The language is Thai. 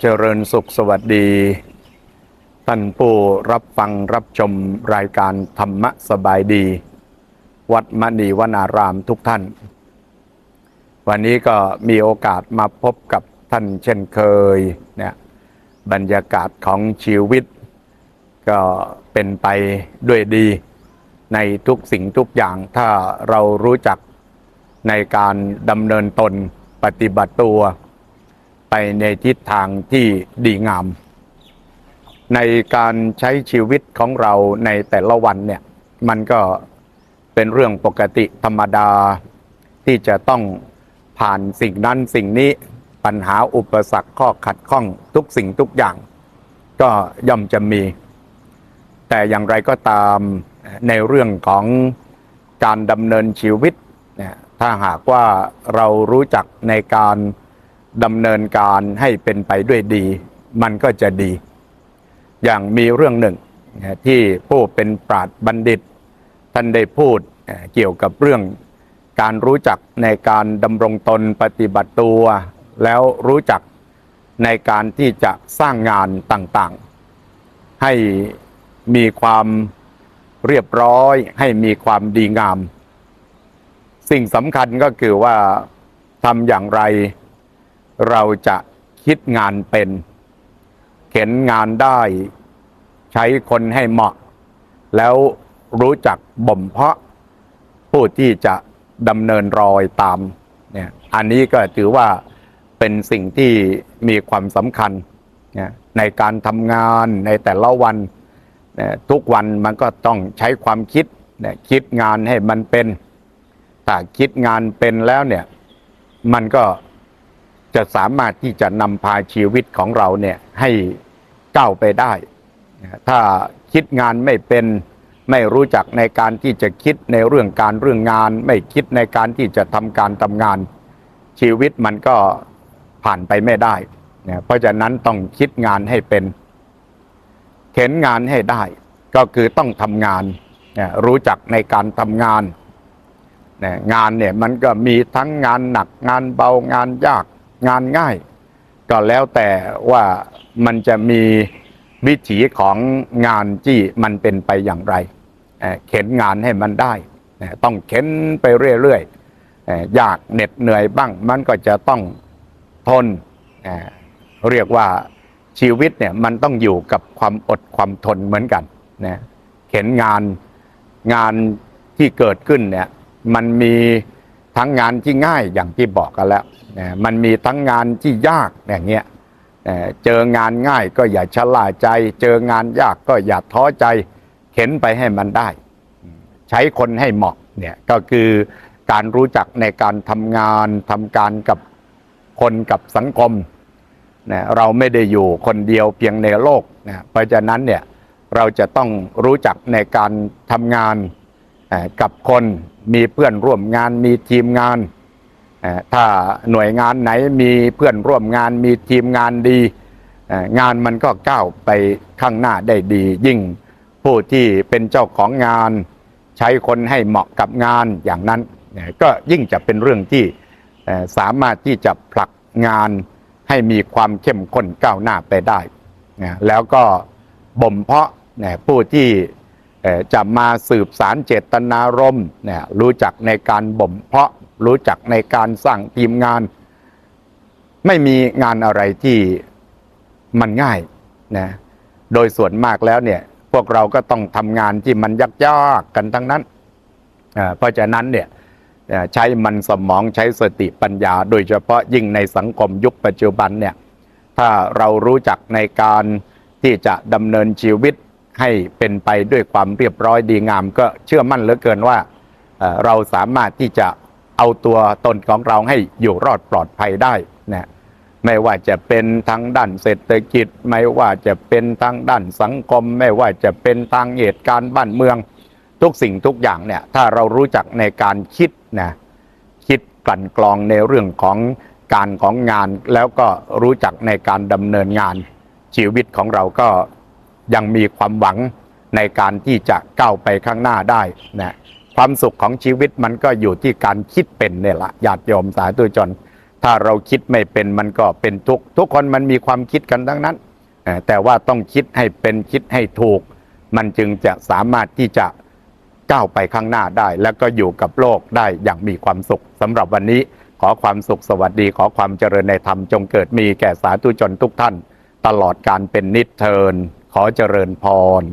เจริญสุขสวัสดี ท่านผู้รับฟังรับชมรายการธรรมะสบายดี วัดมณีวนารามทุกท่าน วันนี้ก็มีโอกาสมาพบกับท่านเช่นเคยเนี่ยบรรยากาศของชีวิต ก็เป็นไปด้วยดี ในทุกสิ่งทุกอย่างถ้าเรารู้จักในการดำเนินตนปฏิบัติตัว ไปในทิศทางที่ดีงาม ในการใช้ชีวิตของเราในแต่ละวันเนี่ย มันก็เป็นเรื่องปกติธรรมดาที่จะต้องผ่านสิ่งนั้นสิ่งนี้ปัญหาอุปสรรคข้อขัดข้องทุกสิ่งทุกอย่าง ก็ย่อมจะมี แต่อย่างไรก็ตามในเรื่องของการดำเนินชีวิตเนี่ยถ้าหากว่าเรารู้จักในการ ดำเนินการให้เป็นไปด้วยดี มันก็จะดี อย่างมีเรื่องหนึ่งที่ผู้เป็นปราดบัณฑิต ท่านได้พูดเกี่ยวกับเรื่องการรู้จักในการดำรงตนปฏิบัติตัว แล้วรู้จักในการที่จะสร้างงานต่างๆ ให้มีความเรียบร้อย ให้มีความดีงาม สิ่งสำคัญก็คือว่าทำอย่างไร เราจะคิดงานเป็น เข็นงานได้ใช้คนให้เหมาะ แล้วรู้จักบ่มเพาะ ผู้ที่จะดำเนินรอยตามเนี่ยอันนี้ก็ถือว่าเป็นสิ่งที่มีความสำคัญในการทำงานในแต่ละวัน ทุกวันมันก็ต้องใช้ความคิดคิดงานให้มันเป็นถ้าคิดงานเป็นแล้วเนี่ยมันก็ จะสามารถที่จะนำพาชีวิตของเราเนี่ยให้ก้าวไปได้ ถ้าคิดงานไม่เป็นไม่รู้จักในการที่จะคิดในเรื่องการเรื่องงาน ไม่คิดในการที่จะทำการทำงาน ชีวิตมันก็ผ่านไปไม่ได้เนี่ยเพราะฉะนั้นต้องคิดงานให้เป็น เข็นงานให้ได้ ก็คือต้องทำงานรู้จักในการทำงาน งานเนี่ยมันก็มีทั้งงานหนักงานเบางานยาก งานง่าย ก็แล้วแต่ว่ามันจะมีวิถีของงานที่มันเป็นไปอย่างไร เข็นงานให้มันได้ ต้องเข็นไปเรื่อยๆอยากเหน็ดเหนื่อยบ้าง มันก็จะต้องทนเอ่อเรียกว่าชีวิตเนี่ยมันต้องอยู่กับความอดความทนเหมือนกันนะเข็นงานงานที่เกิดขึ้นเนี่ยมันมี ทั้งงานที่ง่ายอย่างที่บอกกันแล้วมันมีทั้งงานที่ยากอย่างเงี้ยเจองานง่ายก็อย่าชะล่าใจ เจองานยากก็อย่าท้อใจ เข็นไปให้มันได้ ใช้คนให้เหมาะเนี่ยก็คือการรู้จักในการทำงานทำการกับคนกับสังคมนะเราไม่ได้อยู่คนเดียวเพียงในโลกนะเพราะฉะนั้นเนี่ยเราจะต้องรู้จักในการทำงาน กับคนมีเพื่อนร่วมงานมีทีมงาน ถ้าหน่วยงานไหนมีเพื่อนร่วมงานมีทีมงานดี งานมันก็ก้าวไปข้างหน้าได้ดี ยิ่งผู้ที่เป็นเจ้าของงาน ใช้คนให้เหมาะกับงานอย่างนั้น ก็ยิ่งจะเป็นเรื่องที่สามารถที่จะผลักงานให้มีความเข้มข้นก้าวหน้าไปได้ แล้วก็บ่มเพาะผู้ที่ จะมาสืบสารเจตนารมณ์เนี่ยรู้จักในการบ่มเพาะรู้จักในการสร้างทีมงาน ไม่มีงานอะไรที่มันง่ายนะโดยส่วนมากแล้วเนี่ย พวกเราก็ต้องทำงานที่มันยากๆกันทั้งนั้นเพราะฉะนั้นเนี่ยใช้มันสมองใช้สติปัญญา โดยเฉพาะยิ่งในสังคมยุคปัจจุบันเนี่ย ถ้าเรารู้จักในการที่จะดำเนินชีวิต ให้เป็นไปด้วยความเรียบร้อยดีงาม ก็เชื่อมั่นเหลือเกินว่าเราสามารถที่จะเอาตัวตนของเราให้อยู่รอดปลอดภัยได้นะไม่ว่าจะเป็นทางด้านเศรษฐกิจ ไม่ว่าจะเป็นทางด้านสังคม ไม่ว่าจะเป็นทางเหตุการณ์บ้านเมือง ทุกสิ่งทุกอย่างเนี่ยถ้าเรารู้จักในการคิดนะคิดกลั่นกรองในเรื่องของการของงาน แล้วก็รู้จักในการดำเนินงานชีวิตของเราก็ ยังมีความหวังในการที่จะก้าวไปข้างหน้าได้นะความสุขของชีวิตมันก็อยู่ที่การคิดเป็นเนี่ยละญาติโยมสาธุชน ถ้าเราคิดไม่เป็นมันก็เป็นทุกข์ทุกคนมันมีความคิดกันทั้งนั้น แต่ว่าต้องคิดให้เป็นคิดให้ถูก มันจึงจะสามารถที่จะก้าวไปข้างหน้าได้ แล้วก็อยู่กับโลกได้อย่างมีความสุขสำหรับวันนี้ขอความสุขสวัสดีขอความเจริญในธรรมจงเกิดมีแก่สาธุชนทุกท่าน ตลอดการเป็นนิจเทิน ขอเจริญพร